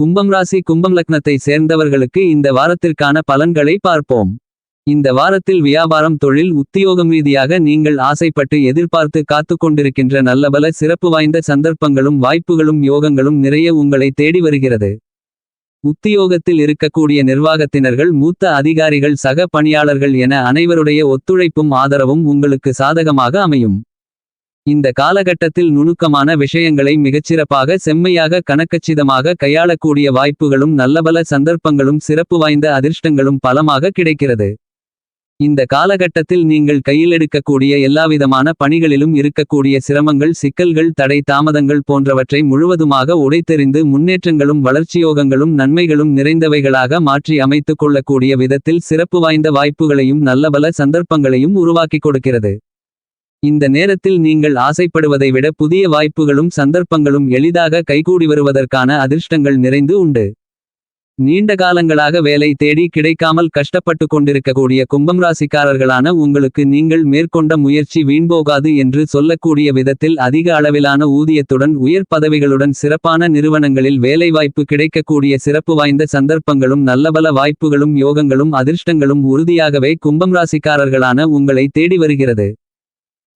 கும்பம் ராசி கும்பம் லக்னத்தை சேர்ந்தவர்களுக்கு இந்த வாரத்திற்கான பலன்களை பார்ப்போம். இந்த வாரத்தில் வியாபாரம் தொழில் உத்தியோகம் ரீதியாக நீங்கள் ஆசைப்பட்டு எதிர்பார்த்து காத்துக் கொண்டிருக்கின்ற நல்லபல சிறப்பு வாய்ந்த சந்தர்ப்பங்களும் வாய்ப்புகளும் யோகங்களும் நிறைய உங்களை தேடி வருகிறது. உத்தியோகத்தில் இருக்கக்கூடிய நிர்வாகத்தினர்கள் மூத்த அதிகாரிகள் சக பணியாளர்கள் என அனைவருடைய ஒத்துழைப்பும் ஆதரவும் உங்களுக்கு சாதகமாக அமையும். இந்த காலகட்டத்தில் நுணுக்கமான விஷயங்களை மிகச்சிறப்பாக செம்மையாக கணக்கச்சிதமாக கையாளக்கூடிய வாய்ப்புகளும் நல்லபல சந்தர்ப்பங்களும் சிறப்பு வாய்ந்த அதிர்ஷ்டங்களும் பலமாக கிடைக்கிறது. இந்த காலகட்டத்தில் நீங்கள் கையில் எடுக்கக்கூடிய எல்லாவிதமான பணிகளிலும் இருக்கக்கூடிய சிரமங்கள் சிக்கல்கள் தடை தாமதங்கள் போன்றவற்றை முழுவதுமாக உடைத்தெறிந்து முன்னேற்றங்களும் வளர்ச்சியோகங்களும் நன்மைகளும் நிறைந்தவைகளாக மாற்றி அமைத்துக் கொள்ளக்கூடிய விதத்தில் சிறப்பு வாய்ந்த வாய்ப்புகளையும் நல்லபல சந்தர்ப்பங்களையும் உருவாக்கிக் கொடுக்கிறது. இந்த நேரத்தில் நீங்கள் ஆசைப்படுவதை விட புதிய வாய்ப்புகளும் சந்தர்ப்பங்களும் எளிதாக கைகூடி வருவதற்கான அதிர்ஷ்டங்கள் நிறைந்து உண்டு. நீண்ட காலங்களாக வேலை தேடி கிடைக்காமல் கஷ்டப்பட்டு கொண்டிருக்கக்கூடிய கும்பம் ராசிக்காரர்களான உங்களுக்கு நீங்கள் மேற்கொண்ட முயற்சி வீண்போகாது என்று சொல்லக்கூடிய விதத்தில் அதிக அளவிலான ஊதியத்துடன் உயர் பதவிகளுடன் சிறப்பான நிறுவனங்களில் வேலைவாய்ப்பு கிடைக்கக்கூடிய சிறப்பு வாய்ந்த சந்தர்ப்பங்களும் நல்லபல வாய்ப்புகளும் யோகங்களும் அதிர்ஷ்டங்களும் உறுதியாகவே கும்பம் ராசிக்காரர்களான உங்களை தேடி வருகிறது.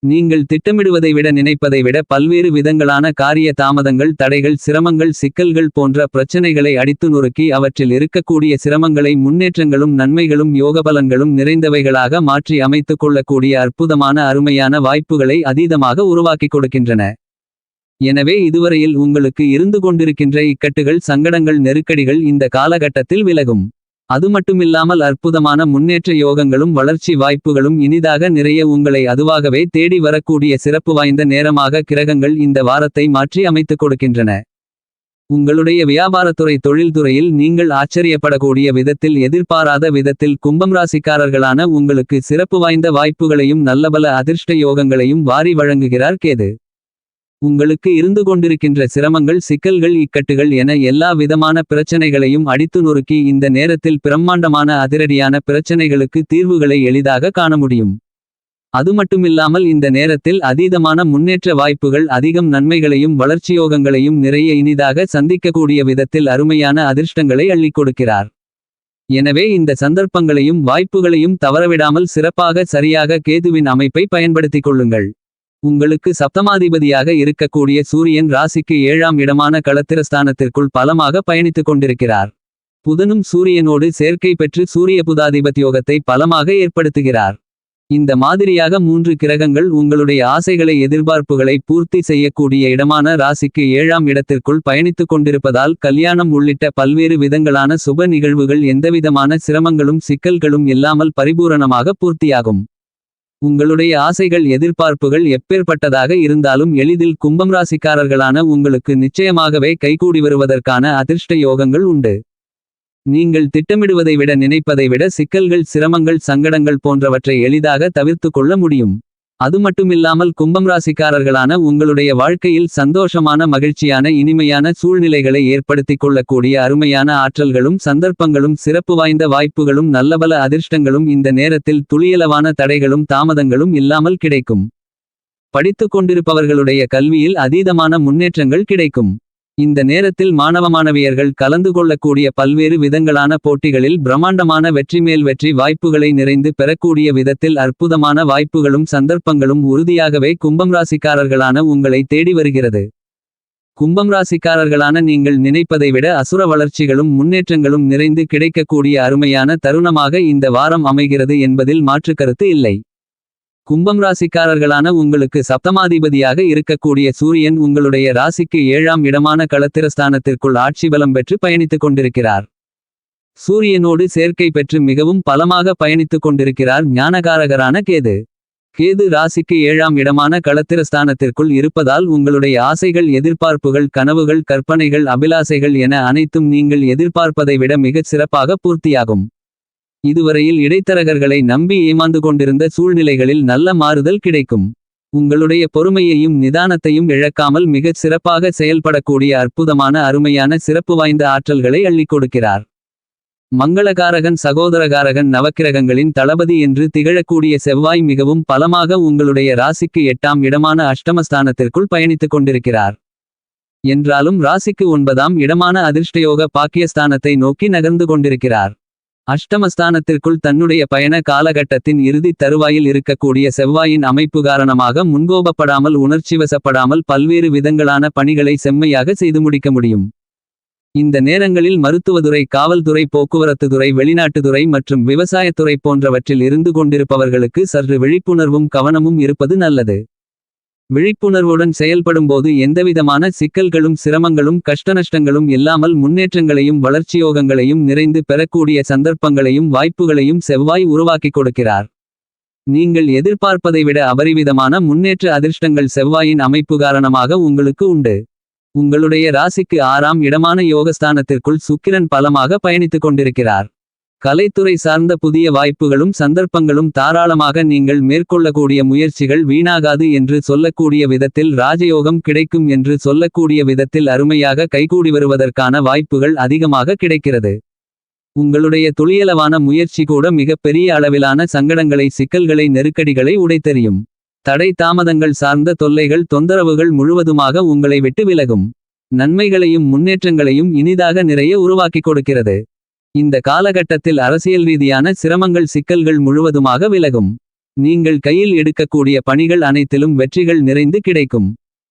நீங்கள் திட்டமிடுவதை விட நினைப்பதை விட பல்வேறு விதங்களான காரிய தாமதங்கள் தடைகள் சிரமங்கள் சிக்கல்கள் போன்ற பிரச்சனைகளை அடித்து நொறுக்கி அவற்றில் இருக்கக்கூடிய சிரமங்களை முன்னேற்றங்களும் நன்மைகளும் யோகபலன்களும் நிறைந்தவைகளாக மாற்றி அமைத்துக் கொள்ளக்கூடிய அற்புதமான அருமையான வாய்ப்புகளை அதீதமாக உருவாக்கிக் கொடுக்கின்றன. எனவே இதுவரையில் உங்களுக்கு இருந்து கொண்டிருக்கின்ற இக்கட்டுகள் சங்கடங்கள் நெருக்கடிகள் இந்த காலகட்டத்தில் விலகும். அது மட்டுமில்லாமல் அற்புதமான முன்னேற்ற யோகங்களும் வளர்ச்சி வாய்ப்புகளும் இனிதாக நிறைய உங்களை அதுவாகவே தேடி வரக்கூடிய சிறப்பு வாய்ந்த நேரமாக கிரகங்கள் இந்த வாரத்தை மாற்றி அமைத்துக் கொடுக்கின்றன. உங்களுடைய வியாபாரத்துறை தொழில்துறையில் நீங்கள் ஆச்சரியப்படக்கூடிய விதத்தில் எதிர்பாராத விதத்தில் கும்பம் ராசிக்காரர்களான உங்களுக்கு சிறப்பு வாய்ந்த வாய்ப்புகளையும் நல்லபல அதிர்ஷ்ட யோகங்களையும் வாரி வழங்குகிறார் கேது. உங்களுக்கு இருந்து கொண்டிருக்கின்ற சிரமங்கள் சிக்கல்கள் இக்கட்டுகள் என எல்லா விதமான பிரச்சனைகளையும் அடித்து நொறுக்கி இந்த நேரத்தில் பிரம்மாண்டமான அதிரடியான பிரச்சனைகளுக்கு தீர்வுகளை எளிதாக காண முடியும். அது மட்டுமில்லாமல் இந்த நேரத்தில் அதீதமான முன்னேற்ற வாய்ப்புகள் அதிகம் நன்மைகளையும் வளர்ச்சியோகங்களையும் நிறைய இனிதாக சந்திக்கக்கூடிய விதத்தில் அருமையான அதிர்ஷ்டங்களை அள்ளிக் கொடுக்கிறார். எனவே இந்த சந்தர்ப்பங்களையும் வாய்ப்புகளையும் தவறவிடாமல் சிறப்பாக சரியாக கேதுவின் அமைப்பை பயன்படுத்திக் கொள்ளுங்கள். உங்களுக்கு சப்தமாதிபதியாக இருக்கக்கூடிய சூரியன் ராசிக்கு ஏழாம் இடமான களத்திரஸ்தானத்திற்குள் பலமாக பயணித்துக் கொண்டிருக்கிறார். புதனும் சூரியனோடு சேர்க்கை பெற்று சூரிய புதாதிபத்தியோகத்தை பலமாக ஏற்படுத்துகிறார். இந்த மாதிரியாக மூன்று கிரகங்கள் உங்களுடைய ஆசைகளை எதிர்பார்ப்புகளை பூர்த்தி செய்யக்கூடிய இடமான ராசிக்கு ஏழாம் இடத்திற்குள் பயணித்துக் கொண்டிருப்பதால் கல்யாணம் உள்ளிட்ட பல்வேறு விதங்களான சுப நிகழ்வுகள் எந்தவிதமான சிரமங்களும் சிக்கல்களும் இல்லாமல் பரிபூரணமாக பூர்த்தியாகும். உங்களுடைய ஆசைகள் எதிர்பார்ப்புகள் எப்பேற்பட்டதாக இருந்தாலும் எளிதில் கும்பம் ராசிக்காரர்களான உங்களுக்கு நிச்சயமாகவே கைகூடி வருவதற்கான அதிர்ஷ்ட யோகங்கள் உண்டு. நீங்கள் திட்டமிடுவதை விட நினைப்பதை விட சிக்கல்கள் சிரமங்கள் சங்கடங்கள் போன்றவற்றை எளிதாக தவிர்த்து கொள்ள முடியும். அது மட்டுமில்லாமல் கும்பம் ராசிக்காரர்களான உங்களுடைய வாழ்க்கையில் சந்தோஷமான மகிழ்ச்சியான இனிமையான சூழ்நிலைகளை ஏற்படுத்திக் கொள்ளக்கூடிய அருமையான ஆற்றல்களும் சந்தர்ப்பங்களும் சிறப்பு வாய்ந்த வாய்ப்புகளும் நல்லபல அதிர்ஷ்டங்களும் இந்த நேரத்தில் துளியளவான தடைகளும் தாமதங்களும் இல்லாமல் கிடைக்கும். படித்துக் கொண்டிருப்பவர்களுடைய கல்வியில் அதீதமான முன்னேற்றங்கள் கிடைக்கும். இந்த நேரத்தில் மாணவ மாணவியர்கள் கலந்து கொள்ளக்கூடிய பல்வேறு விதங்களான போட்டிகளில் பிரம்மாண்டமான வெற்றி மேல் வெற்றி வாய்ப்புகளை நிறைந்து பெறக்கூடிய விதத்தில் அற்புதமான வாய்ப்புகளும் சந்தர்ப்பங்களும் உறுதியாகவே கும்பம் ராசிக்காரர்களான உங்களை தேடி வருகிறது. கும்பம் ராசிக்காரர்களான நீங்கள் நினைப்பதை விட அசுர வளர்ச்சிகளும் முன்னேற்றங்களும் நிறைந்து கிடைக்கக்கூடிய அருமையான தருணமாக இந்த வாரம் அமைகிறது என்பதில் மாற்றுக்கருத்து இல்லை. கும்பம் ராசிக்காரர்களான உங்களுக்கு சப்தமாதிபதியாக இருக்கக்கூடிய சூரியன் உங்களுடைய ராசிக்கு ஏழாம் இடமான களத்திரஸ்தானத்திற்குள் ஆட்சி பலம் பெற்று பயணித்துக் கொண்டிருக்கிறார். சூரியனோடு சேர்க்கை பெற்று மிகவும் பலமாக பயணித்துக் கொண்டிருக்கிறார் ஞானகாரகரான கேது. கேது ராசிக்கு ஏழாம் இடமான களத்திரஸ்தானத்திற்குள் இருப்பதால் உங்களுடைய ஆசைகள் எதிர்பார்ப்புகள் கனவுகள் கற்பனைகள் அபிலாசைகள் என அனைத்தும் நீங்கள் எதிர்பார்ப்பதை விட மிகச் சிறப்பாக பூர்த்தியாகும். இதுவரையில் இடைத்தரகர்களை நம்பி ஏமாந்து கொண்டிருந்த சூழ்நிலைகளில் நல்ல மாறுதல் கிடைக்கும். உங்களுடைய பொறுமையையும் நிதானத்தையும் இழக்காமல் மிகச் சிறப்பாக செயல்படக்கூடிய அற்புதமான அருமையான சிறப்பு வாய்ந்த ஆற்றல்களை அள்ளிக் கொடுக்கிறார். மங்களகாரகன் சகோதரகாரகன் நவக்கிரகங்களின் தளபதி என்று திகழக்கூடிய செவ்வாய் மிகவும் பலமாக உங்களுடைய ராசிக்கு எட்டாம் இடமான அஷ்டமஸ்தானத்திற்குள் பயணித்துக் கொண்டிருக்கிறார். என்றாலும் ராசிக்கு ஒன்பதாம் இடமான அதிர்ஷ்டயோக பாக்கியஸ்தானத்தை நோக்கி நகர்ந்து கொண்டிருக்கிறார். அஷ்டமஸ்தானத்திற்குள் தன்னுடைய பயண காலகட்டத்தின் இறுதித் தருவாயில் இருக்கக்கூடிய செவ்வாயின் அமைப்பு காரணமாக முன்கோபப்படாமல் உணர்ச்சிவசப்படாமல் பல்வேறு விதங்களான பணிகளை செம்மையாக செய்து முடிக்க முடியும். இந்த நேரங்களில் மருத்துவதுறை காவல்துறை போக்குவரத்துதுறை வெளிநாட்டுத்துறை மற்றும் விவசாயத்துறை போன்றவற்றில் இருந்து கொண்டிருப்பவர்களுக்கு சற்று விழிப்புணர்வும் கவனமும் இருப்பது நல்லது. விழிப்புணர்வுடன் செயல்படும்போது எந்தவிதமான சிக்கல்களும் சிரமங்களும் கஷ்டநஷ்டங்களும் இல்லாமல் முன்னேற்றங்களையும் வளர்ச்சியோகங்களையும் நிறைந்து பெறக்கூடிய சந்தர்ப்பங்களையும் வாய்ப்புகளையும் செவ்வாய் உருவாக்கிக் கொடுக்கிறார். நீங்கள் எதிர்பார்ப்பதை விட அபரிவிதமான முன்னேற்ற அதிர்ஷ்டங்கள் செவ்வாயின் அமைப்பு காரணமாக உங்களுக்கு உண்டு. உங்களுடைய ராசிக்கு ஆறாம் இடமான யோகஸ்தானத்திற்குள் சுக்கிரன் பலமாக பயணித்துக் கொண்டிருக்கிறார். கலைத்துறை சார்ந்த புதிய வாய்ப்புகளும் சந்தர்ப்பங்களும் தாராளமாக நீங்கள் மேற்கொள்ளக்கூடிய முயற்சிகள் வீணாகாது என்று சொல்லக்கூடிய விதத்தில் ராஜயோகம் கிடைக்கும் என்று சொல்லக்கூடிய விதத்தில் அருமையாக கைகூடி வருவதற்கான வாய்ப்புகள் அதிகமாக கிடைக்கிறது. உங்களுடைய துளியளவான முயற்சி கூட மிகப்பெரிய அளவிலான சங்கடங்களை சிக்கல்களை நெருக்கடிகளை உடைத்தெறியும். தடை தாமதங்கள் சார்ந்த தொல்லைகள் தொந்தரவுகள் முழுவதுமாக உங்களை விட்டு விலகும். நன்மைகளையும் முன்னேற்றங்களையும் இனிதாக நிறைய உருவாக்கிக் கொடுக்கிறது. இந்த காலகட்டத்தில் அரசியல் ரீதியான சிரமங்கள் சிக்கல்கள் முழுவதுமாக விலகும். நீங்கள் கையில் எடுக்கக்கூடிய பணிகள் அனைத்திலும் வெற்றிகள் நிறைந்து கிடைக்கும்.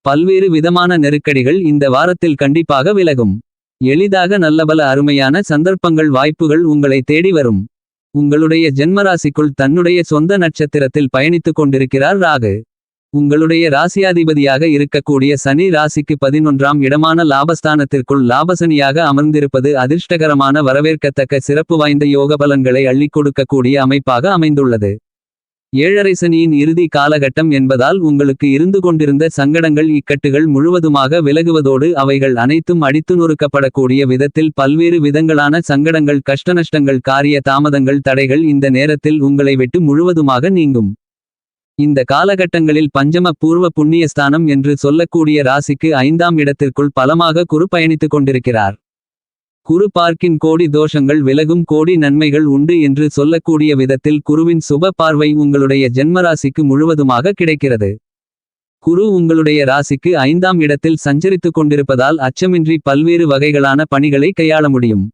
பல்வேறு விதமான நெருக்கடிகள் இந்த வாரத்தில் கண்டிப்பாக விலகும். எளிதாக நல்லபல அருமையான சந்தர்ப்பங்கள் வாய்ப்புகள் உங்களை தேடி வரும். உங்களுடைய ஜென்மராசிக்குள் தன்னுடைய சொந்த நட்சத்திரத்தில் பயணித்துக் கொண்டிருக்கிறார் ராகு. உங்களுடைய ராசியாதிபதியாக இருக்கக்கூடிய சனி ராசிக்கு பதினொன்றாம் இடமான லாபஸ்தானத்திற்குள் லாபசனியாக அமர்ந்திருப்பது அதிர்ஷ்டகரமான வரவேற்கத்தக்க சிறப்பு வாய்ந்த யோக பலன்களை அள்ளிக் கொடுக்கக்கூடிய அமைப்பாக அமைந்துள்ளது. ஏழரை சனியின் இறுதி காலகட்டம் என்பதால் உங்களுக்கு இருந்து கொண்டிருந்த சங்கடங்கள் இக்கட்டுகள் முழுவதுமாக விலகுவதோடு அவைகள் அனைத்தும் அடித்து நொறுக்கப்படக்கூடிய விதத்தில் பல்வேறு விதங்களான சங்கடங்கள் கஷ்டநஷ்டங்கள் காரிய தாமதங்கள் தடைகள் இந்த நேரத்தில் உங்களை விட்டு முழுவதுமாக நீங்கும். இந்த காலகட்டங்களில் பஞ்சம பூர்வ புண்ணியஸ்தானம் என்று சொல்லக்கூடிய ராசிக்கு ஐந்தாம் இடத்திற்குள் பலமாக குரு பயணித்துக் கொண்டிருக்கிறார். குரு பார்க்கின் கோடி தோஷங்கள் விலகும் கோடி நன்மைகள் உண்டு என்று சொல்லக்கூடிய விதத்தில் குருவின் சுப பார்வை உங்களுடைய ஜென்மராசிக்கு முழுவதுமாக கிடைக்கிறது. குரு உங்களுடைய ராசிக்கு ஐந்தாம் இடத்தில் சஞ்சரித்துக் கொண்டிருப்பதால் அச்சமின்றி பல்வேறு வகைகளான பணிகளை கையாள முடியும்.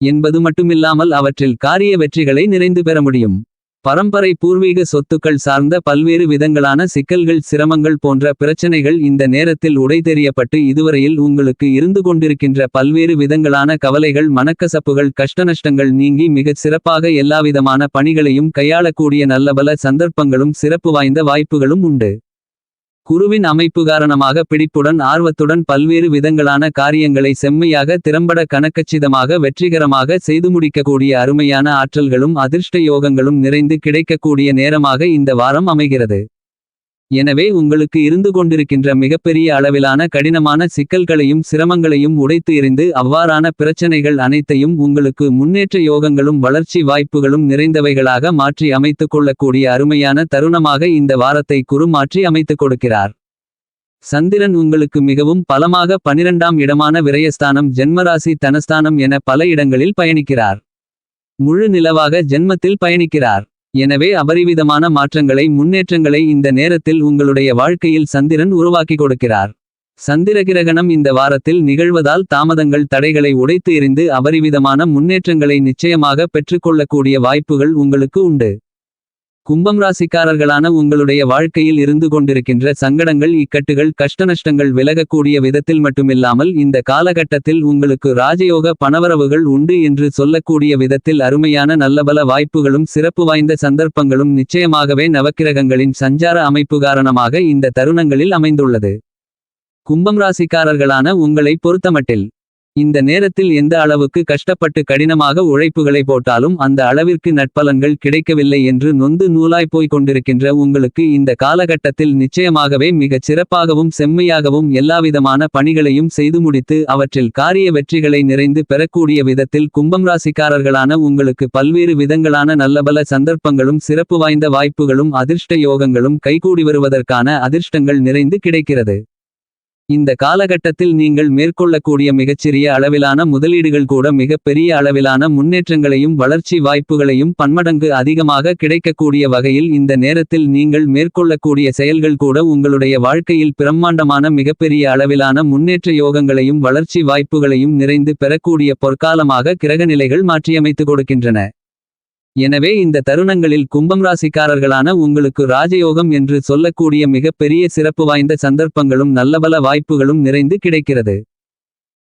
என்பது மட்டுமில்லாமல் அவற்றில் காரிய வெற்றிகளை நிறைந்து பெற முடியும். பரம்பரை பூர்வீக சொத்துக்கள் சார்ந்த பல்வேறு விதங்களான சிக்கல்கள் சிரமங்கள் போன்ற பிரச்சனைகள் இந்த நேரத்தில் உடைதெறியப்பட்டு இதுவரையில் உங்களுக்கு இருந்து கொண்டிருக்கின்ற பல்வேறு விதங்களான கவலைகள் மனக்கசப்புகள் கஷ்டநஷ்டங்கள் நீங்கி மிகச் சிறப்பாக எல்லாவிதமான பணிகளையும் கையாளக்கூடிய நல்லபல சந்தர்ப்பங்களும் சிறப்பு வாய்ந்த வாய்ப்புகளும் உண்டு. குருவின் அமைப்பு காரணமாக பிடிப்புடன் ஆர்வத்துடன் பல்வேறு விதங்களான காரியங்களை செம்மையாக திறம்பட கணக்கச்சிதமாக வெற்றிகரமாக செய்து முடிக்கக்கூடிய அருமையான ஆற்றல்களும் அதிர்ஷ்ட யோகங்களும் நிறைந்து கிடைக்கக்கூடிய நேரமாக இந்த வாரம் அமைகிறது. எனவே உங்களுக்கு இருந்து கொண்டிருக்கின்ற மிகப்பெரிய அளவிலான கடினமான சிக்கல்களையும் சிரமங்களையும் உடைத்து எறிந்து அவ்வாறான பிரச்சனைகள் அனைத்தையும் உங்களுக்கு முன்னேற்ற யோகங்களும் வளர்ச்சி வாய்ப்புகளும் நிறைந்தவைகளாக மாற்றி அமைத்துக் கொள்ளக்கூடிய அருமையான தருணமாக இந்த வாரத்தை குரு மாற்றி அமைத்துக் கொடுக்கிறார். சந்திரன் உங்களுக்கு மிகவும் பலமாக பனிரெண்டாம் இடமான விரயஸ்தானம் ஜென்மராசி தனஸ்தானம் என பல இடங்களில் பயணிக்கிறார். முழு நிலவாக ஜென்மத்தில் பயணிக்கிறார். எனவே அபரிவிதமான மாற்றங்களை முன்னேற்றங்களை இந்த நேரத்தில் உங்களுடைய வாழ்க்கையில் சந்திரன் உருவாக்கி கொடுக்கிறார். சந்திர கிரகணம் இந்த வாரத்தில் நிகழ்வதால் தாமதங்கள் தடைகளை உடைத்து எறிந்து அபரிவிதமான முன்னேற்றங்களை நிச்சயமாக பெற்றுக்கொள்ளக்கூடிய வாய்ப்புகள் உங்களுக்கு உண்டு. கும்பம் ராசிக்காரர்களான உங்களுடைய வாழ்க்கையில் இருந்து கொண்டிருக்கின்ற சங்கடங்கள் இக்கட்டுகள் கஷ்டநஷ்டங்கள் விலகக்கூடிய விதத்தில் மட்டுமில்லாமல் இந்த காலகட்டத்தில் உங்களுக்கு ராஜயோக பணவரவுகள் உண்டு என்று சொல்லக்கூடிய விதத்தில் அருமையான நல்லபல வாய்ப்புகளும் சிறப்பு வாய்ந்த சந்தர்ப்பங்களும் நிச்சயமாகவே நவக்கிரகங்களின் சஞ்சார அமைப்பு காரணமாக இந்த தருணங்களில் அமைந்துள்ளது. கும்பம் ராசிக்காரர்களான உங்களை பொறுத்தமட்டில் இந்த நேரத்தில் எந்த அளவுக்கு கஷ்டப்பட்டு கடினமாக உழைப்புகளை போட்டாலும் அந்த அளவிற்கு நட்பலன்கள் கிடைக்கவில்லை என்று நொந்து நூலாய் போய்க் கொண்டிருக்கின்ற உங்களுக்கு இந்த காலகட்டத்தில் நிச்சயமாகவே மிகச் சிறப்பாகவும் செம்மையாகவும் எல்லாவிதமான பணிகளையும் செய்து முடித்து அவற்றில் காரிய வெற்றிகளை நிறைந்து பெறக்கூடிய விதத்தில் கும்பம் ராசிக்காரர்களான உங்களுக்கு பல்வேறு விதங்களான நல்லபல சந்தர்ப்பங்களும் சிறப்பு வாய்ந்த வாய்ப்புகளும் அதிர்ஷ்ட யோகங்களும் கைகூடி வருவதற்கான அதிர்ஷ்டங்கள் நிறைந்து கிடைக்கிறது. இந்த காலகட்டத்தில் நீங்கள் மேற்கொள்ளக்கூடிய மிகச்சிறிய அளவிலான முதலீடுகள் கூட மிகப்பெரிய அளவிலான முன்னேற்றங்களையும் வளர்ச்சி வாய்ப்புகளையும் பன்மடங்கு அதிகமாக கிடைக்கக்கூடிய வகையில் இந்த நேரத்தில் நீங்கள் மேற்கொள்ளக்கூடிய செயல்கள் கூட உங்களுடைய வாழ்க்கையில் பிரம்மாண்டமான மிகப்பெரிய அளவிலான முன்னேற்ற யோகங்களையும் வளர்ச்சி வாய்ப்புகளையும் நிறைந்து பெறக்கூடிய பொற்காலமாக கிரகநிலைகள் மாற்றியமைத்து கொடுக்கின்றன. எனவே இந்த தருணங்களில் கும்பம் ராசிக்காரர்களான உங்களுக்கு ராஜயோகம் என்று சொல்லக்கூடிய மிகப்பெரிய சிறப்பு வாய்ந்த சந்தர்ப்பங்களும் நல்லபல வாய்ப்புகளும் நிறைந்து கிடைக்கிறது.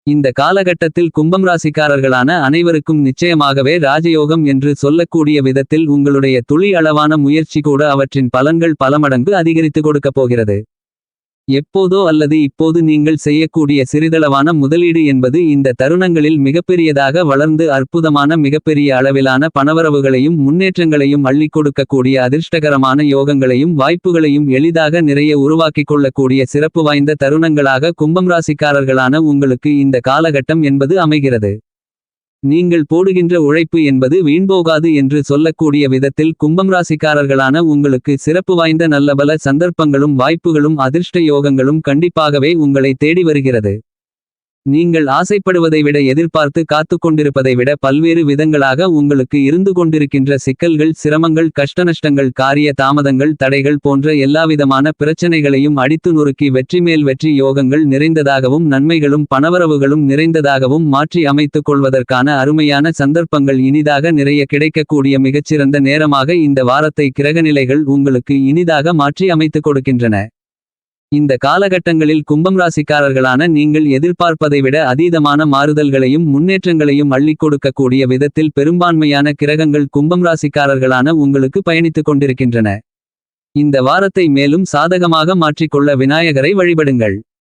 இந்த காலகட்டத்தில் கும்பம் ராசிக்காரர்களான அனைவருக்கும் நிச்சயமாகவே ராஜயோகம் என்று சொல்லக்கூடிய விதத்தில் உங்களுடைய துளி அளவான முயற்சி கூட அவற்றின் பலன்கள் பல மடங்கு அதிகரித்து கொடுக்கப் போகிறது. எப்போதோ அல்லது இப்போது நீங்கள் செய்யக்கூடிய சிறிதளவான முதலீடு என்பது இந்த தருணங்களில் மிகப்பெரியதாக வளர்ந்து அற்புதமான மிகப்பெரிய அளவிலான பணவரவுகளையும் முன்னேற்றங்களையும் அள்ளி கொடுக்கக்கூடிய அதிர்ஷ்டகரமான யோகங்களையும் வாய்ப்புகளையும் எளிதாக நிறைய உருவாக்கிக் கொள்ளக்கூடிய சிறப்பு வாய்ந்த தருணங்களாக கும்பம் ராசிக்காரர்களான உங்களுக்கு இந்த காலகட்டம் என்பது அமைகிறது. நீங்கள் போடுகின்ற உழைப்பு என்பது வீண்போகாது என்று சொல்லக்கூடிய விதத்தில் கும்பம் ராசிக்காரர்களான உங்களுக்கு சிறப்பு வாய்ந்த நல்லபல சந்தர்ப்பங்களும் வாய்ப்புகளும் அதிர்ஷ்ட யோகங்களும் கண்டிப்பாகவே உங்களை தேடி வருகிறது. நீங்கள் ஆசைப்படுவதை விட எதிர்பார்த்து காத்து கொண்டிருப்பதை விட பல்வேறு விதங்களாக உங்களுக்கு இருந்து கொண்டிருக்கின்ற சிக்கல்கள் சிரமங்கள் கஷ்டநஷ்டங்கள் காரிய தாமதங்கள் தடைகள் போன்ற எல்லாவிதமான பிரச்சனைகளையும் அடித்து நொறுக்கி வெற்றி மேல் வெற்றி யோகங்கள் நிறைந்ததாகவும் நன்மைகளும் பணவரவுகளும் நிறைந்ததாகவும் மாற்றி அமைத்துக் கொள்வதற்கான அருமையான சந்தர்ப்பங்கள் இனிதாக நிறைய கிடைக்கக்கூடிய மிகச்சிறந்த நேரமாக இந்த வாரத்தை கிரகநிலைகள் உங்களுக்கு இனிதாக மாற்றி அமைத்துக் கொடுக்கின்றன. இந்த காலகட்டங்களில் கும்பம் ராசிக்காரர்களான நீங்கள் எதிர்பார்ப்பதை விட அதீதமான மாறுதல்களையும் முன்னேற்றங்களையும் அள்ளிக் கொடுக்கக்கூடிய விதத்தில் பெரும்பான்மையான கிரகங்கள் கும்பம் ராசிக்காரர்களான உங்களுக்கு பயணித்துக் கொண்டிருக்கின்றன. இந்த வாரத்தை மேலும் சாதகமாக மாற்றிக்கொள்ள விநாயகரை வழிபடுங்கள்.